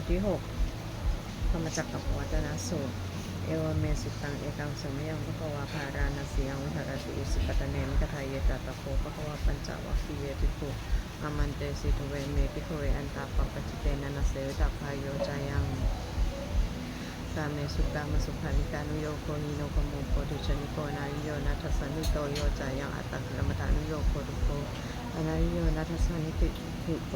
ทที่หกธรรมจักรกับวัฒนสูตร เอวเมสุตังเอกังสมยังพระกวาภารานาสียังวิหารติอุสิปตะเนมิกทายเยตตะโพพระกวาปัญจวัคคีเยติปุอามันเตสิทุเวเมปิโคเวอันตาปปจิเตนะนาเสวตาพายโยจายังสาเมสุตามสุภาวิกานุโยโคนิโนกโมโคตุชนิโกนาริโยนัทสันิโตโยจายังอัตตกรรมฐานุโยโคตุโกอนาริโยนัทสันิติหิโก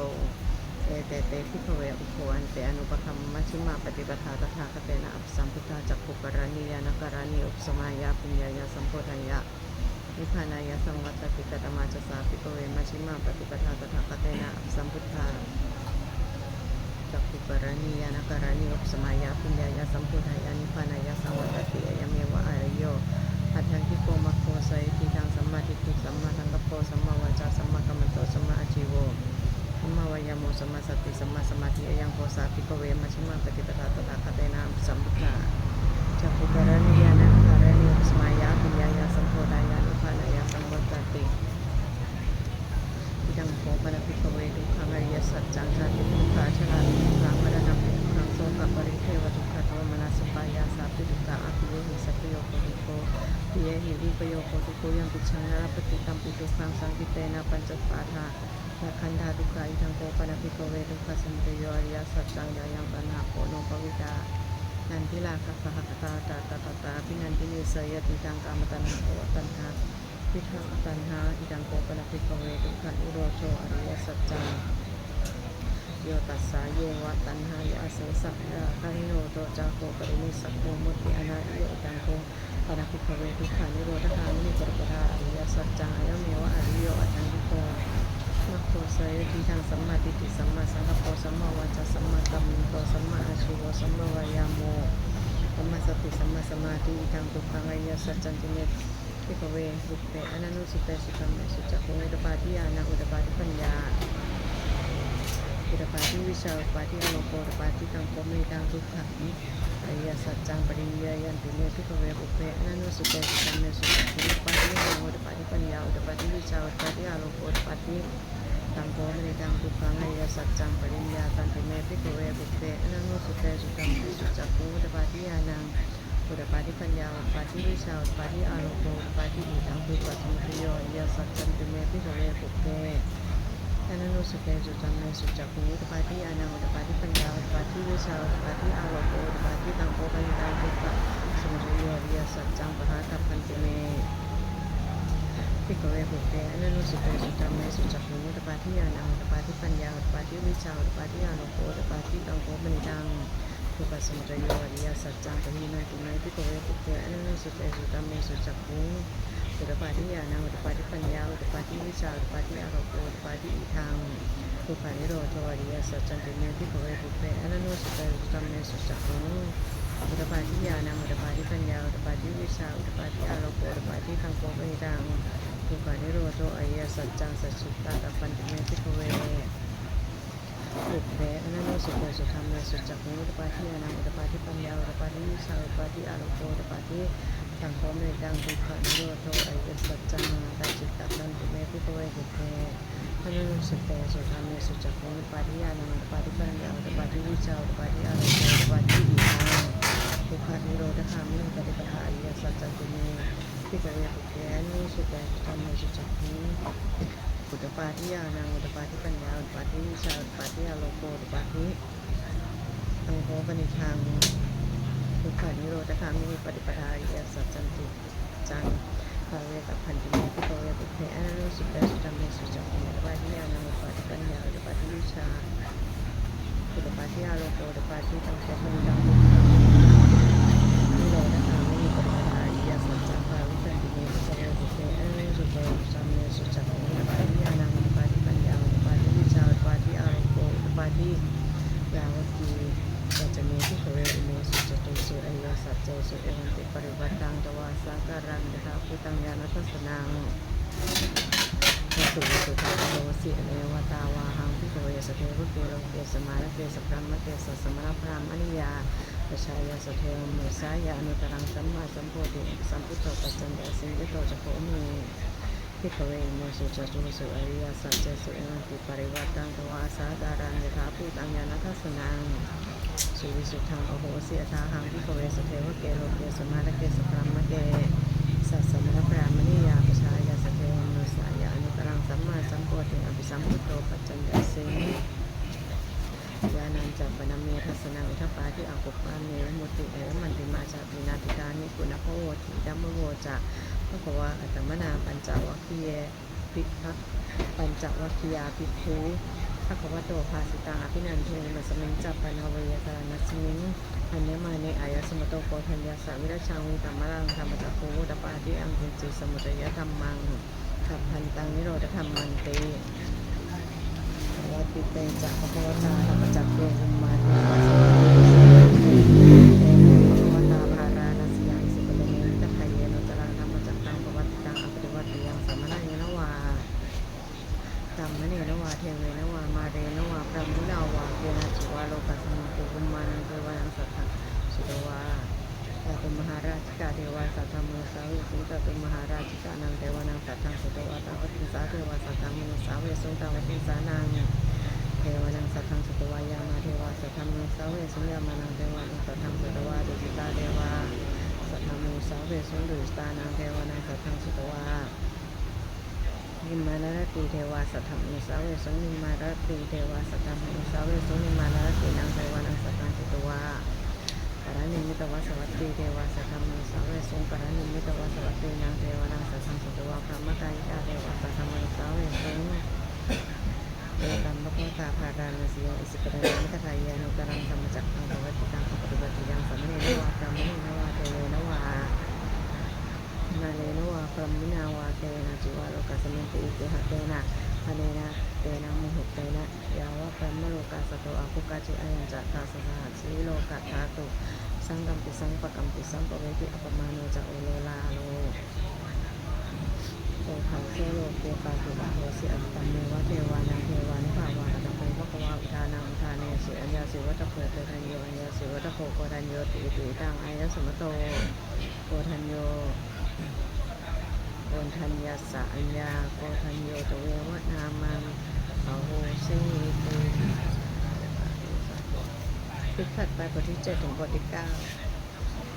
เอเตเตพิภเวอุโคอันเตอนุปคัมมัชฌิมาปฏิปทาตถาคตนะอัปสัมพุทธาจักขุกรณียานกรณีอุปสมายาปุญญายาสัมโพธัญญะนิพพานายาสังวัตติกตมาจสาภิกเวมัชฌิมาปฏิปทาตถาคตนะอัปสัมพุทธาจักขุกรณียานการณีอุปสมายาปุญญายาสัมโพธายานิพพานายาสังวัตติอายเมวะอารโยอัตถังคิโกมัคโคไสทิทางสัมมาทิฏฐิสัมมาสังกัปโปสัม สมาธิยังโพสาพิกเวมัชิมาปฏิปทาตถาคเตนามสัมพุทธาจักขุกรณียานการณีอุปสมายาปุญญายาสัมพุทธายานิพพานายาสังวัตติ อิดังโภปนภิกขเวทุกขังอริยสัจจังชาติทุกขาชราทุกขังมรณะทุกขังโสกปริเทวทุกขโทมนัสสปายาสาปิทุกขาอภิโยหิสัพพโยโคทุโกปิ เยหิริปโยคโคทุโกยังปิชังนรปฏิตัมปิทุกังสังกิเตนะปัญจปาทานาคันธาทุกขาอิดังโภปนภิโกเวทุกขสมุทโยอริยสัจจังยายังตัณหาโพโนปวิดานันทิลาคัสหคตาตาตาตาตาพินันทินิสยติตังกามตัณหาโอตัณหาพิทังตันหาอิดังโกปนภิโกเวทุกขันอุโรโชอริยสัจจังโยตัสสาเยวะตันหายาเสสัพยาคาริโนโตจาโกปรินิสัพโมมุติอนาโยอิดังโก ปนภิกขเวทุกขันนิโรธคามิปรปทาอริยสัจจายเมวะอริโยอัตังคิโกมัคโคเสยทีทางสัมมาทิฏฐิสัมมาสังกัปโปสัมมาวาจาสัมมากัมมันโตสัมมาอาชีวสัมมาวายาโมสัมมาสติสัมมาสมาธิทังทุกขังอริยสัจจังจิพิกเวบุเปอนันุสุเตสุตัมเมสุจักขุตปาทิยานาอุตปาทิปัญญาอุตปาทิวิชาอุตปาทิอโลโกอุตปาทิตังโกเมตังทุกขังอริยสัจจังปริยยันติเมพิกเวบุเปอนันุสุเตสุตัมเมสุจักขุอุตปาทิยานาอุตปาทิปัญญาอุตปาทิวิชาอุตปาทิอโลโกอุตปาทิตังโกเมตังทุกขังอริยสัจจังปริยาตันติเมพิกเวบุเป อนันตุสุเตสุตัมเมสุจักขุอุตปาทิยานังอุตปาทิปัญญาอุตปาทิวิชาอุตปาทิอารมณ์อุตปาทิอิทังคือปัจจุบันโยยาสัจจันติเมพิโสเวปุเกทานุสุเตสุตัมเมสุจักขุอุตปาทิอานังอุตปาทิปัญญาอุ พิโกเวปุเกอนันุสุเตสุตัมเมสุจักขุอุตปาทิอานังอุตปาทิปัญญาอุตปาทิวิชาอุตปาทิอารมณ์อุตปาทิตังโพปัญญาทุกขสมุทัยโยอริยสัจจังปะหินันติเมพิโกเวปุเกอนันสุเตสุตัมเมสุจักขุอุตปาทิยานังอุตปาทิปัญญาอุตปาทิวิชาอุตปาทิอารมณ์อุตปาทิอิทังทุกขานิโรธอริยสัจจังติเมพิโกเวปุเกอนันสุเตสุตัมเมสุจักขุอุตปาทิยานังอุตปาทิปัญญาอุตปาทิวิชาอุตปาทิอารมณ์อุตปาทิทังโกเปะหิตัง ทุกขานิโรธอริยสัจจังสัจจิตาตปันติเมพิโเวปุเพอนันโนสุโขสุธรรมเมสุจักขุอุตปาทิยานังอุตปาทิปัญญาอุตปาทิวิชาอุตปาทิอารุโกอุตปาทิสังโฆเมตังทุกขันโยโทอริยสัจจังตาจิตาตันติเมพิโเวปุเพอนันโนสุเตสุธรรมเมสุจักขุอุตปาทิยานังอุตปาทิปัญญาอุตปาทิวิชาอุตปาทิอารโกอุตปาทิอิทังทุกขันนิโรธคามิปฏิปทาอริยสัจจังติเม พิโกเวปุเพอนันโนสุเตสุธรรมเมสุจักขุอุตปาทิยานังอุตปาทิปัญญาอุตปาทิวิชาอุตปาทิอโลโกอุตปาทิตังโกปนิทังทุกขานิโรธคามิปฏิปทาอิยสัจจันติจังภาเวตพันติเมพิโกเวปุเพอนันสุเตสุตัมเมสุจักขุอุตปาทิยานังอุตปาทิปัญญาอุตปาทิวิชาอุตปาทิอโลโกอุตปาทิตังโกปนิทังทุกขานิโรธคามินิปฏิปทาอริยสัจจังภาเวตันติเมพิโกเวปุเพอนันโนสุเตสุตัมเมสุจักขุอุตปาทิยานังอุตปาทิปัญญาอุตปาทิวิชาอุตปาทิอโล โกอุตปาทิยาวตีสัจเมที่เขาเรียกเมสุจตุสุอริยสัจเจสุเอวันติปริวัตังตวาสังการังเดชาพุตังยานัทสนังพระสุสุภาโลสิเนวตาวาหังพิโกเยสเทวุเกโลเกสมาลเกสพรหมเกสสมณพรามณิยาประชายาสเทวเมสายานุตรังสัมมาสัมโพธิสัมพุทโธปัจจันเดสิวิโตจักโม พิกเวโมสุจัตุสุอริยสัจเจสุเอวันติปริวัตังตวาสาการังยถาภูตังยานัทสนังสุวิสุทธังโอโหสิอัตาหังพิกเวสเทวเกโลเกสมาลเกสพรามเกสัสสมณพรามณียาปชายาสเทวมนุสายานุตรังสัมมาสัมพุทธิอภิสัมพุทโตปัจจัญญสิยานันจัปปนเมทัสนังอุทปปาที่อังกุปปาเมวมุติเอวมันติมาจาปินาติการนิกุณพโวติดัมมโวจะ พระกวาอัตมนาปัญจวัคคียภิกปัญจวัคคียาภิกขุพระกวาโตภาสิตังอภินันเทมัสมิงจัปปนาเวยตานัสมิงอันเนมาเนอายสมโตโกธัญญาสาวิรชังวิตัมมรังธรรมจักคูตปาติอังกินจิสมุตยธรรมังขับพันตังนิโรธธรรมันเตวัติเตจักภควตาธรรมจักโกอุมมาเทวะสวะภควตาภาราณสียังสิปะเนมิตะไคเยโนจรังธรรมจักตังปวัตติตังอภิวัติยังสัมมนาเยนวา กัมมะเนนวาเทเวนวามาเรนวาพระมุนาวาเกนะจิวาโลกัสมุตุกุมานังเทวานังสัทธะสุตวาตตุมหาราชิกาเทวาสัทธมนุสาวิสุตตุมหาราชิกานังเทวานังสัทธังสุตวาตาวติสาเทวาสัทธมนุสาเวสุตตาวติสานังเทวานังสัทธังสุตวายามาเทวาสัทธมนุสาเวสุญญามานังเทวานังสัทธังสุตวาดุจิตาเทวาสัทธมนุสาเวสุดุจิตานังเทวานังสัทธังสุตวา นิมานรตีเทวาสัทธมิสาเวสุนิมานรตีเทวาสัทธมิสาเวสุนิมานรตีนางเทวานังสัทธังสุตวาปรานิมิตวาสวัตตีเทวาสัทธมิสาเวสุปรานิมิตวาสวัตตีนาง ยัญจะตาสสหัสสีโลกัสธาตุสังกัมปิสังปกัมปิสังปเวทิอัปมาโนจะโอโลลาโลโอเขาเซโลเกปาติบาโหสิอัตตัมเมวะเทวานังเทวานิภาวาอัตโพภควาอุทานังอุทานเนสิอัญญาสิวัตโพโกทัญโยอัญญาสิวัตโพโกทัญโยติติตังอายะสมโตโกทัญโย โกนทัญญาสัญญาโกทัญโยตเววะนามังอโหสิตุคลิปถัดไปบทที่เจ็ดถึงบทที่เก้า